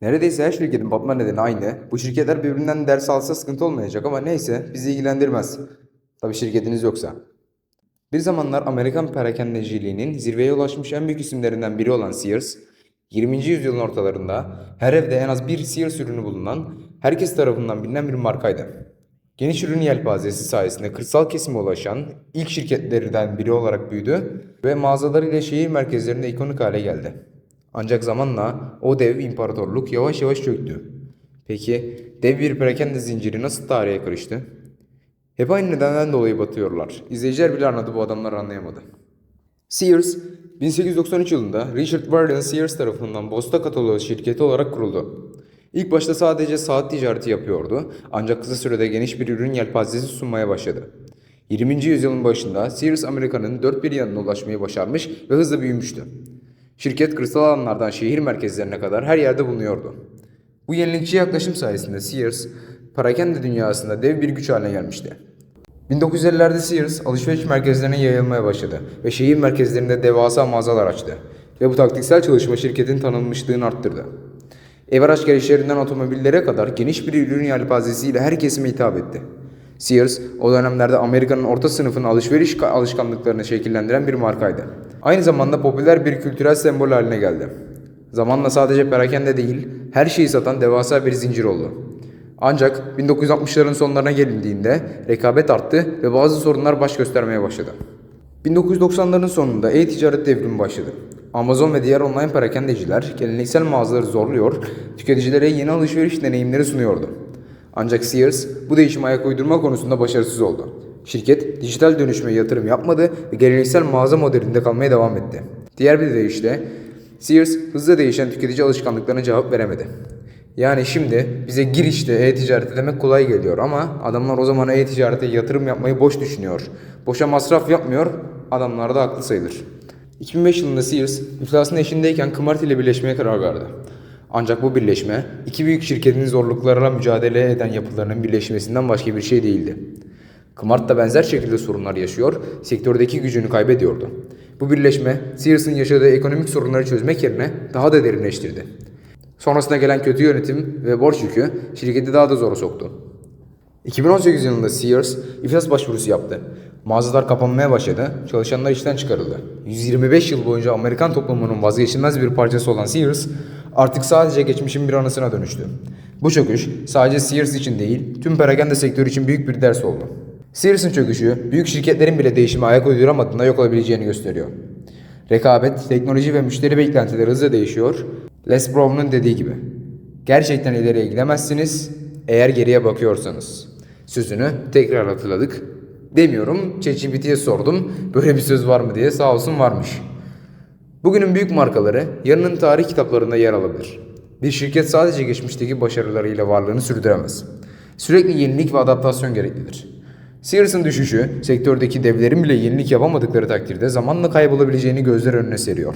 Neredeyse her şirketin batma nedeni aynı. Bu şirketler birbirinden ders alsa sıkıntı olmayacak ama neyse bizi ilgilendirmez. Tabii şirketiniz yoksa. Bir zamanlar Amerikan perakendeciliğinin zirveye ulaşmış en büyük isimlerinden biri olan Sears, 20. yüzyılın ortalarında her evde en az bir Sears ürünü bulunan, herkes tarafından bilinen bir markaydı. Geniş ürün yelpazesi sayesinde kırsal kesime ulaşan ilk şirketlerden biri olarak büyüdü ve mağazalarıyla şehir merkezlerinde ikonik hale geldi. Ancak zamanla o dev imparatorluk yavaş yavaş çöktü. Peki dev bir perakende zinciri nasıl tarihe karıştı? Hep aynı nedenden dolayı batıyorlar. İzleyiciler bile anladı bu adamlar anlayamadı. Sears, 1893 yılında Richard Warren Sears tarafından Bosta Kataloğu şirketi olarak kuruldu. İlk başta sadece saat ticareti yapıyordu ancak kısa sürede geniş bir ürün yelpazesi sunmaya başladı. 20. yüzyılın başında Sears Amerika'nın dört bir yanına ulaşmayı başarmış ve hızla büyümüştü. Şirket kırsal alanlardan şehir merkezlerine kadar her yerde bulunuyordu. Bu yenilikçi yaklaşım sayesinde Sears, parakende dünyasında dev bir güç haline gelmişti. 1950'lerde Sears alışveriş merkezlerine yayılmaya başladı ve şehir merkezlerinde devasa mağazalar açtı. Ve bu taktiksel çalışma şirketin tanınmışlığını arttırdı. Ev araç gelişlerinden otomobillere kadar geniş bir ürün yelpazesiyle her kesime hitap etti. Sears o dönemlerde Amerika'nın orta sınıfın alışveriş ka- alışkanlıklarını şekillendiren bir markaydı. Aynı zamanda popüler bir kültürel sembol haline geldi. Zamanla sadece perakende değil, her şeyi satan devasa bir zincir oldu. Ancak 1960'ların sonlarına gelindiğinde rekabet arttı ve bazı sorunlar baş göstermeye başladı. 1990'ların sonunda e-ticaret devrimi başladı. Amazon ve diğer online perakendeciler geleneksel mağazaları zorluyor, tüketicilere yeni alışveriş deneyimleri sunuyordu. Ancak Sears bu değişime ayak uydurma konusunda başarısız oldu. Şirket dijital dönüşüme yatırım yapmadı ve geleneksel mağaza modelinde kalmaya devam etti. Diğer bir deyişle Sears hızla değişen tüketici alışkanlıklarına cevap veremedi. Yani şimdi bize gir işte e-ticarete demek kolay geliyor ama adamlar o zaman e-ticarete yatırım yapmayı boş düşünüyor. Boşa masraf yapmıyor, adamlar da haklı sayılır. 2005 yılında Sears iflasın eşindeyken Kmart ile birleşmeye karar verdi. Ancak bu birleşme iki büyük şirketin zorluklarla mücadele eden yapılarının birleşmesinden başka bir şey değildi. Kmart da benzer şekilde sorunlar yaşıyor, sektördeki gücünü kaybediyordu. Bu birleşme Sears'ın yaşadığı ekonomik sorunları çözmek yerine daha da derinleştirdi. Sonrasında gelen kötü yönetim ve borç yükü şirketi daha da zora soktu. 2018 yılında Sears iflas başvurusu yaptı. Mağazalar kapanmaya başladı, çalışanlar işten çıkarıldı. 125 yıl boyunca Amerikan toplumunun vazgeçilmez bir parçası olan Sears artık sadece geçmişin bir anısına dönüştü. Bu çöküş sadece Sears için değil, tüm perakende sektörü için büyük bir ders oldu. Sears'ın çöküşü, büyük şirketlerin bile değişime ayak uyduramadığında yok olabileceğini gösteriyor. Rekabet, teknoloji ve müşteri beklentileri hızla değişiyor. Les Brown'un dediği gibi. Gerçekten ileriye gidemezsiniz eğer geriye bakıyorsanız. Sözünü tekrar hatırladık. Demiyorum, ChatGPT'ye sordum. Böyle bir söz var mı diye sağ olsun varmış. Bugünün büyük markaları yarının tarih kitaplarında yer alabilir. Bir şirket sadece geçmişteki başarılarıyla varlığını sürdüremez. Sürekli yenilik ve adaptasyon gereklidir. Sears'ın düşüşü, sektördeki devlerin bile yenilik yapamadıkları takdirde zamanla kaybolabileceğini gözler önüne seriyor.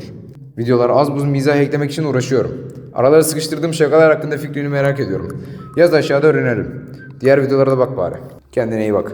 Videolara az buz mizah eklemek için uğraşıyorum. Aralara sıkıştırdığım şakalar hakkında fikrini merak ediyorum. Yaz aşağıda öğrenelim. Diğer videolara da bak bari. Kendine iyi bak.